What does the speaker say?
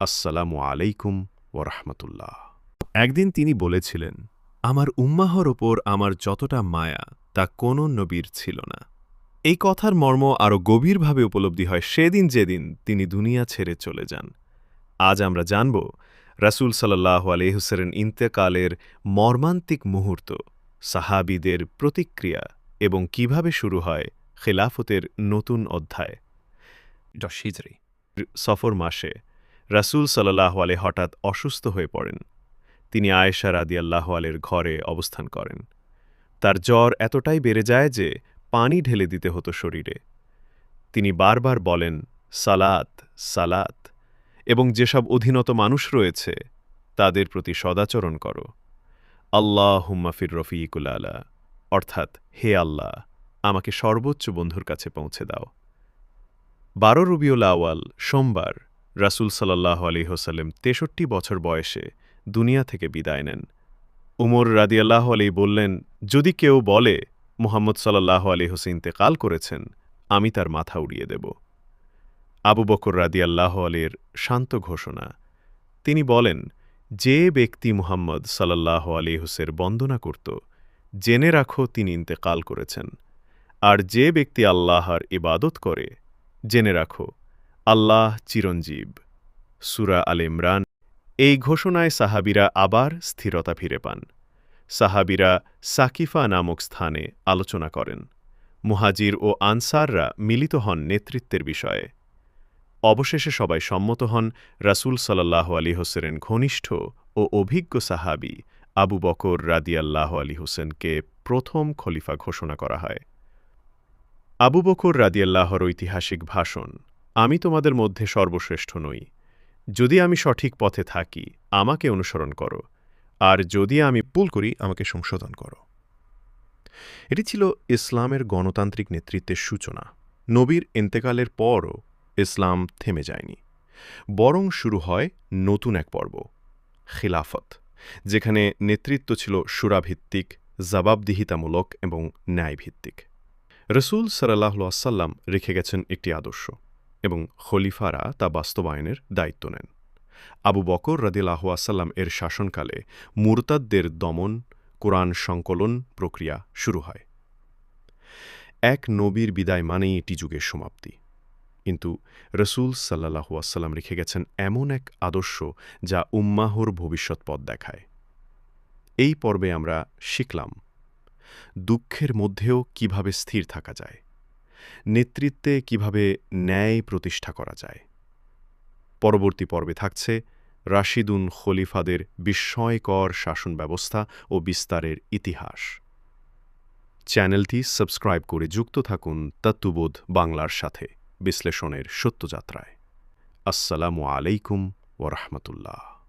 আসসালামু আলাইকুম ওরহমতুল্লাহ। একদিন তিনি বলেছিলেন আমার উম্মাহর ওপর আমার যতটা মায়া তা কোনো নবীর ছিল না। এই কথার মর্ম আরও গভীরভাবে উপলব্ধি হয় সেদিন যেদিন তিনি দুনিয়া ছেড়ে চলে যান। আজ আমরা জানব রাসূল সাল্লাহ আলহুসেরেন ইন্তেকালের মর্মান্তিক মুহূর্ত সাহাবিদের প্রতিক্রিয়া এবং কীভাবে শুরু হয় খেলাফতের নতুন অধ্যায়। সফর মাসে রাসূল সাল্লাহ আলে হঠাৎ অসুস্থ হয়ে পড়েন। তিনি আয়েশা রাদিয়াল্লাহ আলের ঘরে অবস্থান করেন। তার জ্বর এতটাই বেড়ে যায় যে পানি ঢেলে দিতে হতো শরীরে। তিনি বারবার বলেন, সালাত সালাত। এবং যেসব অধীনত মানুষ রয়েছে, তাদের প্রতি সদাচরণ করো। আল্লাহ হুম্মাফির রফিকুল আলা। অর্থাৎ, হে আল্লাহ, আমাকে সর্বোচ্চ বন্ধুর কাছে পৌঁছে দাও। বারো রবিউল আওয়াল, সোমবার রাসূল সাল্লাহ আলী হোসাল্লেম তেষট্টি বছর বয়সে দুনিয়া থেকে বিদায় নেন। উমর রাদিয়াল্লাহ আলী বললেন, যদি কেউ বলে, মোহাম্মদ সাল্লাহ আলী হোসেন ইন্তেকাল করেছেন, আমি তার মাথা উড়িয়ে দেব। আবু বকর রাদিয়াল্লাহ আলীর শান্ত ঘোষণা। তিনি বলেন, যে ব্যক্তি মুহাম্মদ সাল্লাহ আলী হোসের বন্দনা করত, জেনে রাখো তিনি ইন্তেকাল করেছেন। আর যে ব্যক্তি আল্লাহর ইবাদত করে, জেনে রাখো আল্লাহ চিরঞ্জীব। সুরা আল ইমরান, এই ঘোষণায় সাহাবিরা আবার স্থিরতা ফিরে পান। সাহাবিরা সাকিফা নামক স্থানে আলোচনা করেন। মুহাজির ও আনসাররা মিলিত হন নেতৃত্বের বিষয়ে। অবশেষে সবাই সম্মত হন, রাসূল সাল্লাহ আলী হোসেনের ঘনিষ্ঠ ও অভিজ্ঞ সাহাবি আবু বকর রাদিয়াল্লাহ আলী হোসেনকে প্রথম খলিফা ঘোষণা করা হয়। আবু বকর রাদিয়াল্লাহর ঐতিহাসিক ভাষণ আমি তোমাদের মধ্যে সর্বশ্রেষ্ঠ নই। যদি আমি সঠিক পথে থাকি, আমাকে অনুসরণ করো। আর যদি আমি ভুল করি, আমাকে সংশোধন করো। এটি ছিল ইসলামের গণতান্ত্রিক নেতৃত্বের সূচনা। নবীর এন্তেকালের পরও ইসলাম থেমে যায়নি। বরং শুরু হয় নতুন এক পর্ব, খিলাফত, যেখানে নেতৃত্ব ছিল সুরাভিত্তিক, জবাবদিহিতামূলক এবং ন্যায়ভিত্তিক। রসুল সাল্লাহ আসাল্লাম রেখে গেছেন একটি আদর্শ। এবং খলিফারা তা বাস্তবায়নের দায়িত্ব নেন। আবু বকর রদিল্লাহ আসাল্লাম এর শাসনকালে মুরতাদদের দমন, কোরআন সংকলন প্রক্রিয়া শুরু হয়। এক নবীর বিদায় মানেই এটি যুগের সমাপ্তি। কিন্তু রসুল সাল্লাহু আসাল্লাম রেখে গেছেন এমন এক আদর্শ যা উম্মাহর ভবিষ্যৎ পথ দেখায়। এই পর্বে আমরা শিখলাম, দুঃখের মধ্যেও কীভাবে স্থির থাকা যায়। নেতৃত্বে কীভাবে ন্যায় প্রতিষ্ঠা করা যায়। পরবর্তী পর্বে থাকছে রাশিদুন খলিফাদের বিস্ময়কর শাসন ব্যবস্থা ও বিস্তারের ইতিহাস। চ্যানেলটি সাবস্ক্রাইব করে যুক্ত থাকুন তত্ত্ববোধ বাংলার সাথে। বিশ্লেষণের সত্যযাত্রায়। আসসালামু আলাইকুম ওরহমতুল্লাহ